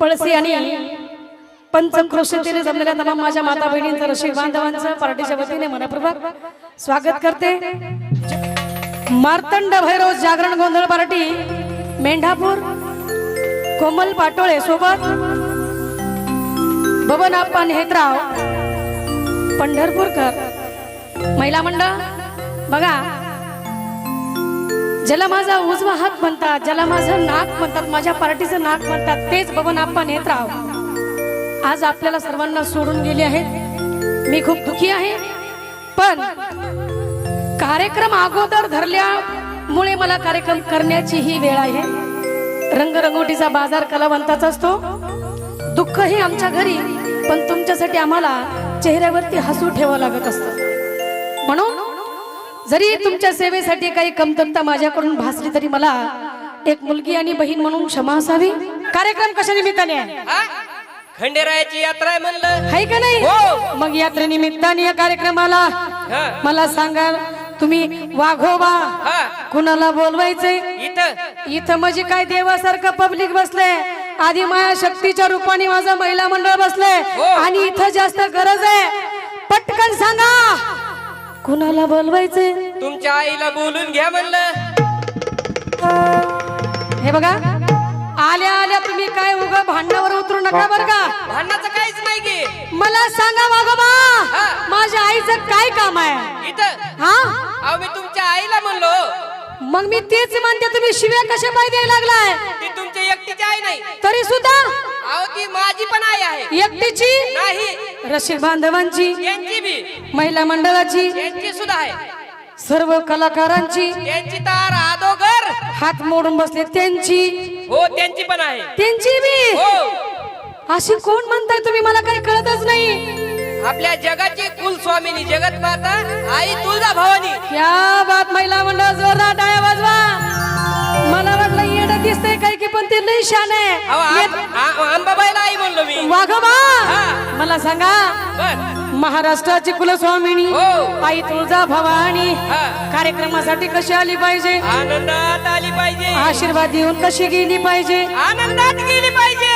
पळसी आणि पंचक्रोशीतीने जमलेल्या तमाम माझ्या माता बहिणींचं रसिक बांधवांचं पार्टीच्या वतीने मनपूर्वक स्वागत करते. मार्तंड भैरव जागरण गोंधळ पार्टी मेंढापूर कोमल पाटोळे सोबत बबन आप्पा नेत्राव पंढरपूरकर महिला मंडळ. बघा ज्याला माझा उजवा हात म्हणतात ज्याला माझं नाक म्हणतात माझ्या पार्टीचं नाक म्हणतात तेच बबन येत नेत्राव आज आपल्याला सर्वांना सोडून गेले आहेत. मी खूप दुखी आहे. पण कार्यक्रम अगोदर धरल्यामुळे मला कार्यक्रम करण्याची ही वेळ आहे. रंगरंगोटीचा बाजार कलावंताचा असतो. दुःख हे आमच्या घरी पण तुमच्यासाठी आम्हाला चेहऱ्यावरती हसू ठेवावं लागत असतं. म्हणून जरी तुमच्या सेवेसाठी काही कमतरता माझ्याकडून भासली तरी मला एक मुलगी आणि बहीण म्हणून क्षमा असावी? कार्यक्रम कशा निमित्ताने? खंडेरायाची यात्रा आहे म्हणलं. आहे का नाही? हो. मग यात्रेनिमित्ताने या कार्यक्रमाला. मला सांगा तुम्ही वाघोबा कुणाला बोलवायचंय? इथं. इथं म्हणजे काय देवासारखं पब्लिक बसले आधी माया शक्तीच्या रूपाने माझं महिला मंडळ बसले हो. आणि इथं जास्त गरज आहे. पटकन सांगा. कुणाला बोलवायचंय तुमच्या आईला बोलून घ्या म्हणलं. हे बघा आल्या आल्या तुम्ही काय उगा भांडणावर उतरू नका बर का? भांडणाचं काहीच नाही की. मला सांगा हा. माझ्या आईचं काय काम आहे? इथं. हा? मी तुमच्या आईला म्हणलो. मग मी तेच म्हणते तुम्ही शिव्या कशा पाय द्यायला लागलाय? ती तुमच्या एकटीची आई नाही. तरी सुद्धा अहो ती माझी पण आई आहे. एकटीची? नाही. रसिक बांधवांची बी. महिला मंडळाची सुद्धा आहे. सर्व कलाकारांची त्यांची तार अदोगर हात मोडून बसले त्यांची. हो त्यांची पण आहे. त्यांची बी. हो. अशी कोण म्हणताय तुम्ही? मला काही कळतच नाही. आपल्या जगाची कुलस्वामिनी जगत माता आई तुळजा भवानी या बात महिला मंडळ. शान आहे. अंबाबाईला आई म्हणलो मी. वाघोबा हा. मला सांगा महाराष्ट्राची कुलस्वामिनी हो. आई तुळजा भवानी हा. कार्यक्रमासाठी कशी आली पाहिजे? आनंदात आली पाहिजे. आशीर्वाद देऊन कशी गेली पाहिजे? आनंदात गेली पाहिजे.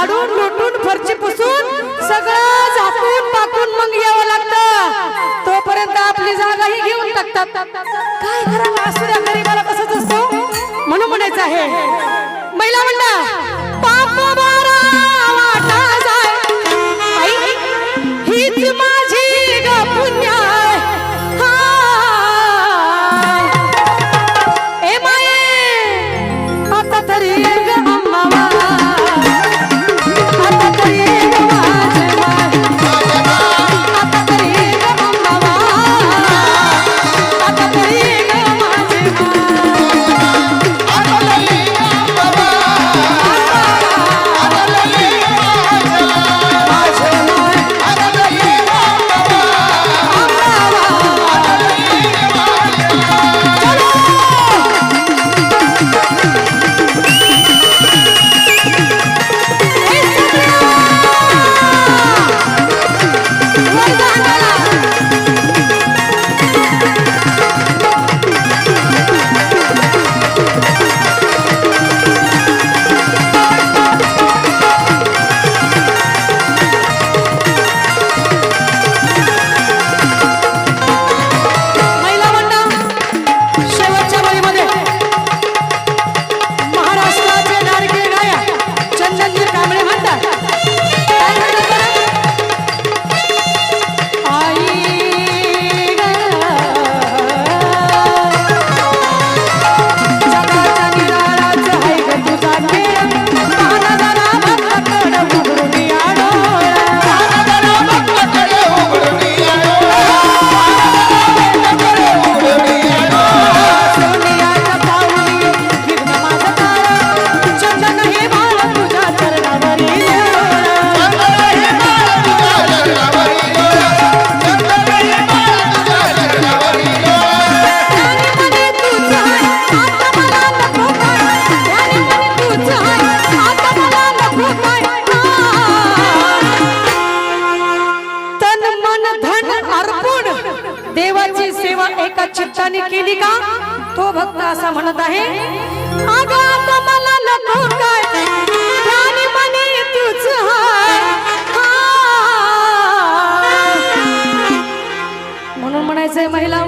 झाडून लुटून फरची पुसून सगळं झाकून टाकून मग यावं लागतं. तोपर्यंत आपली जागाही घेऊन टाकतात. काय घराला असू द्या गरीबाला कसं असतो म्हणून म्हणायचं आहे. महिला मंडळ आहे महिला